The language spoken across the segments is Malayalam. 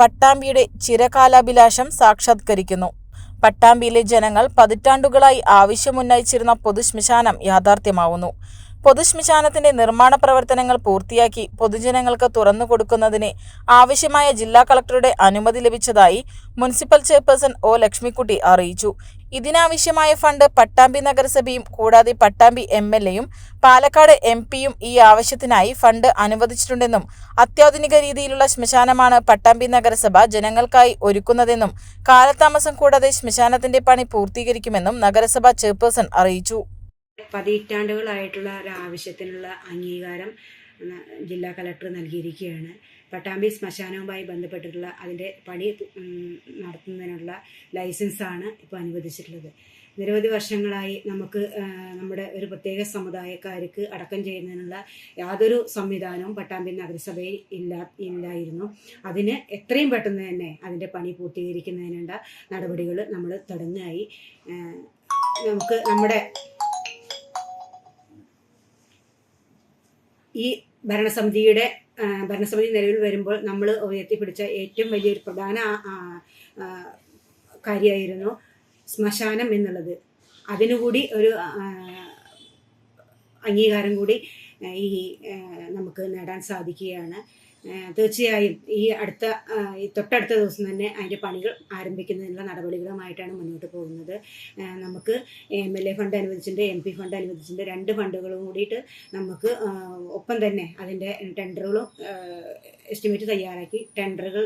പട്ടാമ്പിയുടെ ചിരകാലാഭിലാഷം സാക്ഷാത്കരിക്കുന്നു. പട്ടാമ്പിയിലെ ജനങ്ങൾ പതിറ്റാണ്ടുകളായി ആവശ്യമുന്നയിച്ചിരുന്ന പൊതുശ്മശാനം യാഥാർത്ഥ്യമാവുന്നു. പൊതുശ്മശാനത്തിന്റെ നിർമ്മാണ പ്രവർത്തനങ്ങൾ പൂർത്തിയാക്കി പൊതുജനങ്ങൾക്ക് തുറന്നു കൊടുക്കുന്നതിന് ആവശ്യമായ ജില്ലാ കളക്ടറുടെ അനുമതി ലഭിച്ചതായി മുനിസിപ്പൽ ചെയർപേഴ്സൺ ഒ ലക്ഷ്മിക്കുട്ടി അറിയിച്ചു. ഇതിനാവശ്യമായ ഫണ്ട് പട്ടാമ്പി നഗരസഭയും കൂടാതെ പട്ടാമ്പി എം എൽ എയും പാലക്കാട് എം പിയും ഈ ആവശ്യത്തിനായി ഫണ്ട് അനുവദിച്ചിട്ടുണ്ടെന്നും അത്യാധുനിക രീതിയിലുള്ള ശ്മശാനമാണ് പട്ടാമ്പി നഗരസഭ ജനങ്ങൾക്കായി ഒരുക്കുന്നതെന്നും കാലതാമസം കൂടാതെ ശ്മശാനത്തിന്റെ പണി പൂർത്തീകരിക്കുമെന്നും നഗരസഭ ചെയർപേഴ്സൺ അറിയിച്ചു. പതിറ്റാണ്ടുകളായിട്ടുള്ള ഒരു ആവശ്യത്തിനുള്ള അംഗീകാരം ജില്ലാ കളക്ടർ നൽകിയിരിക്കുകയാണ്. പട്ടാമ്പി ശ്മശാനവുമായി ബന്ധപ്പെട്ടിട്ടുള്ള അതിന്റെ പണി നടത്തുന്നതിനുള്ള ലൈസൻസാണ് ഇപ്പോൾ അനുവദിച്ചിട്ടുള്ളത്. നിരവധി വർഷങ്ങളായി നമുക്ക് നമ്മുടെ ഒരു പ്രത്യേക സമുദായക്കാർക്ക് അടക്കം ചെയ്യുന്നതിനുള്ള യാതൊരു സംവിധാനവും പട്ടാമ്പി നഗരസഭയിൽ ഇല്ല ഇല്ലായിരുന്നു. അതിന് എത്രയും പെട്ടെന്ന് തന്നെ അതിന്റെ പണി പൂർത്തീകരിക്കുന്നതിനുള്ള നടപടികൾ നമ്മൾ തുടങ്ങായി. നമുക്ക് നമ്മുടെ ഈ ഭരണസമിതിയുടെ ഭരണസമിതി നിലവിൽ വരുമ്പോൾ നമ്മൾ ഉയർത്തിപ്പിടിച്ച ഏറ്റവും വലിയൊരു പ്രധാന കാര്യമായിരുന്നു ശ്മശാനം എന്നുള്ളത്. അതിനുകൂടി ഒരു അംഗീകാരം കൂടി ഈ നമുക്ക് നേടാൻ സാധിക്കുകയാണ്. തീർച്ചയായും ഈ അടുത്ത ഈ തൊട്ടടുത്ത ദിവസം തന്നെ അതിന്റെ പണികൾ ആരംഭിക്കുന്നതിനുള്ള നടപടികളുമായിട്ടാണ് മുന്നോട്ട് പോകുന്നത്. നമുക്ക് എം എൽ എ ഫണ്ട് അനുവദിച്ചിട്ടുണ്ട് എം പി ഫണ്ട് അനുവദിച്ചിട്ടുണ്ട്. രണ്ട് ഫണ്ടുകളും കൂടിയിട്ട് നമുക്ക് ഒപ്പം തന്നെ അതിന്റെ ടെൻഡറുകളും എസ്റ്റിമേറ്റ് തയ്യാറാക്കി ടെൻഡറുകൾ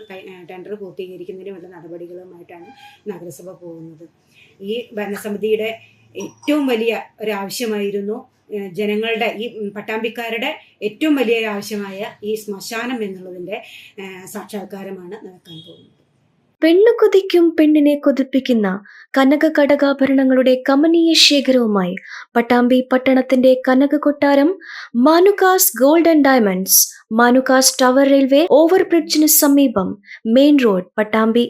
ടെൻഡർ പൂർത്തീകരിക്കുന്നതിനുമുള്ള നടപടികളുമായിട്ടാണ് നഗരസഭ പോകുന്നത്. ഈ ഭരണസമിതിയുടെ ഏറ്റവും വലിയ ഒരാവശ്യമായിരുന്നു ജനങ്ങളുടെ ഈ പട്ടാമ്പിക്കാരുടെ ഏറ്റവും വലിയ ആവശ്യമായ ഈ ശ്മശാനം എന്നുള്ളതിന്റെ സാക്ഷാത്കാരമാണ് നടക്കാൻ പോകുന്നത്. പെണ്ണു കൊതിക്കും പെണ്ണിനെ കൊതിപ്പിക്കുന്ന കനക കടകാഭരണങ്ങളുടെ കമനീയ ശേഖരവുമായി പട്ടാമ്പി പട്ടണത്തിന്റെ കനക കൊട്ടാരം Manukas gold and diamonds Manukas tower railway ഓവർബ്രിഡ്ജിന് സമീപം മെയിൻ റോഡ് പട്ടാമ്പി